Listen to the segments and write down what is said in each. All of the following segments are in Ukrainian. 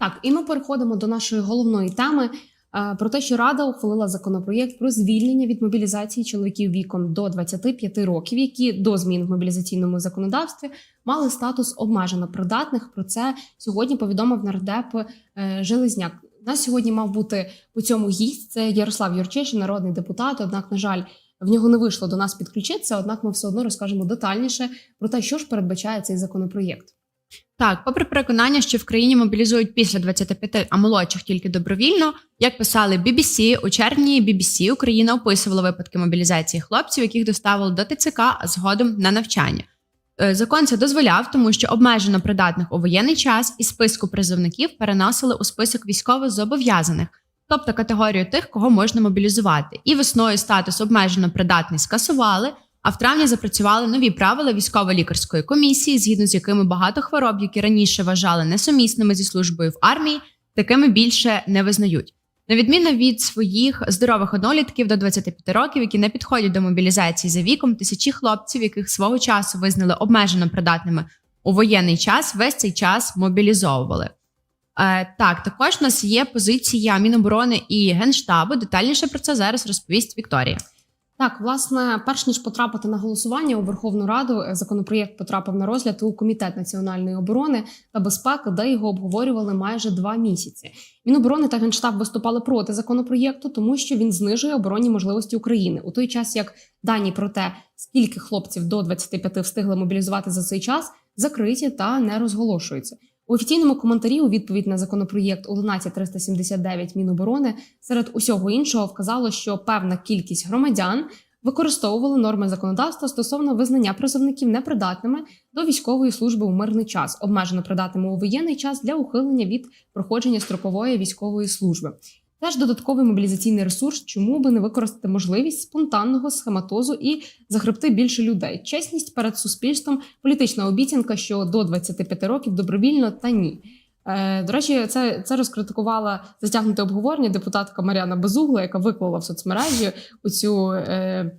Так, і ми переходимо до нашої головної теми е, про те, що Рада ухвалила законопроєкт про звільнення від мобілізації чоловіків віком до 25 років, які до змін в мобілізаційному законодавстві мали статус обмежено придатних. Про це сьогодні повідомив нардеп е, Железняк. У нас сьогодні мав бути по цьому гість. Це Ярослав Юрчишин, народний депутат. Однак, на жаль, в нього не вийшло до нас підключитися. Однак, ми все одно розкажемо детальніше про те, що ж передбачає цей законопроєкт. Так, попри переконання, що в країні мобілізують після 25, а молодших тільки добровільно, як писали BBC, у червні BBC Україна описувала випадки мобілізації хлопців, яких доставили до ТЦК, а згодом на навчання. Е, Закон це дозволяв, тому що обмежено придатних у воєнний час із списку призовників переносили у список військово зобов'язаних, тобто категорію тих, кого можна мобілізувати. І весною статус обмежено придатний скасували. А в травні запрацювали нові правила військово-лікарської комісії, згідно з якими багато хвороб, які раніше вважали несумісними зі службою в армії, такими більше не визнають. На відміну від своїх здорових однолітків до 25 років, які не підходять до мобілізації за віком, тисячі хлопців, яких свого часу визнали обмежено придатними у воєнний час, весь цей час мобілізовували. Е, так, також у нас є позиція Міноборони і Генштабу. Детальніше про це зараз розповість Вікторія. Так, власне, перш ніж потрапити на голосування у Верховну Раду, е, законопроєкт потрапив на розгляд у Комітет національної оборони та безпеки, де його обговорювали майже два місяці. Міноборони та генштаб виступали проти законопроєкту, тому що він знижує оборонні можливості України у той час, як дані про те, скільки хлопців до 25 встигли мобілізувати за цей час, закриті та не розголошуються. У офіційному коментарі у відповідь на законопроєкт 11379 Міноборони серед усього іншого вказало, що певна кількість громадян використовували норми законодавства стосовно визнання призовників непридатними до військової служби у мирний час, обмежено придатними у воєнний час для ухилення від проходження строкової військової служби. Теж додатковий мобілізаційний ресурс, чому би не використати можливість спонтанного схематозу і загребти більше людей. Чесність перед суспільством, політична обіцянка, що до 25 років добровільно та ні. Е, до речі, це, це розкритикувала затягнуте обговорення депутатка Мар'яна Безугла, яка виклала в соцмережі оцю е,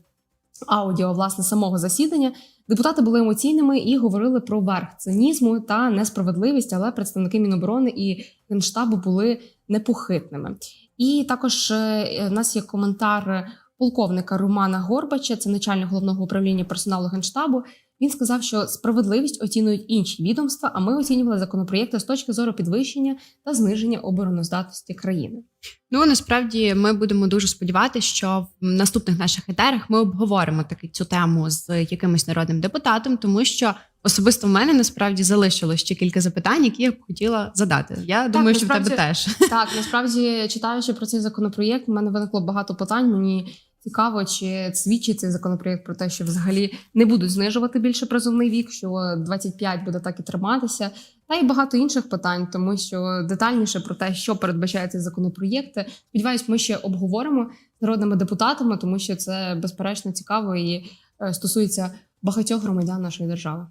аудіо власне самого засідання. Депутати були емоційними і говорили про верх цинізму та несправедливість, але представники Міноборони і Генштабу були непохитними. І також е, в нас є коментар полковника Романа Горбача, це начальник головного управління персоналу генштабу. Він сказав, що справедливість оцінюють інші відомства, а ми оцінювали законопроєкти з точки зору підвищення та зниження обороноздатності країни. Ну насправді ми будемо дуже сподіватися, що в наступних наших етерах ми обговоримо таки цю тему з якимось народним депутатом, тому що особисто в мене насправді залишилось ще кілька запитань, які я б хотіла задати. Я думаю, що в тебе теж. Так, насправді читаючи про цей законопроєкт, в мене виникло багато питань. Мені цікаво, чи свідчить цей законопроєкт про те, що взагалі не будуть знижувати більше призовний вік, що 25 буде так і триматися, та й багато інших питань, тому що детальніше про те, що передбачає цей законопроєкт, сподіваюсь, ми ще обговоримо з народними депутатами, тому що це безперечно цікаво і е, стосується багатьох громадян нашої держави.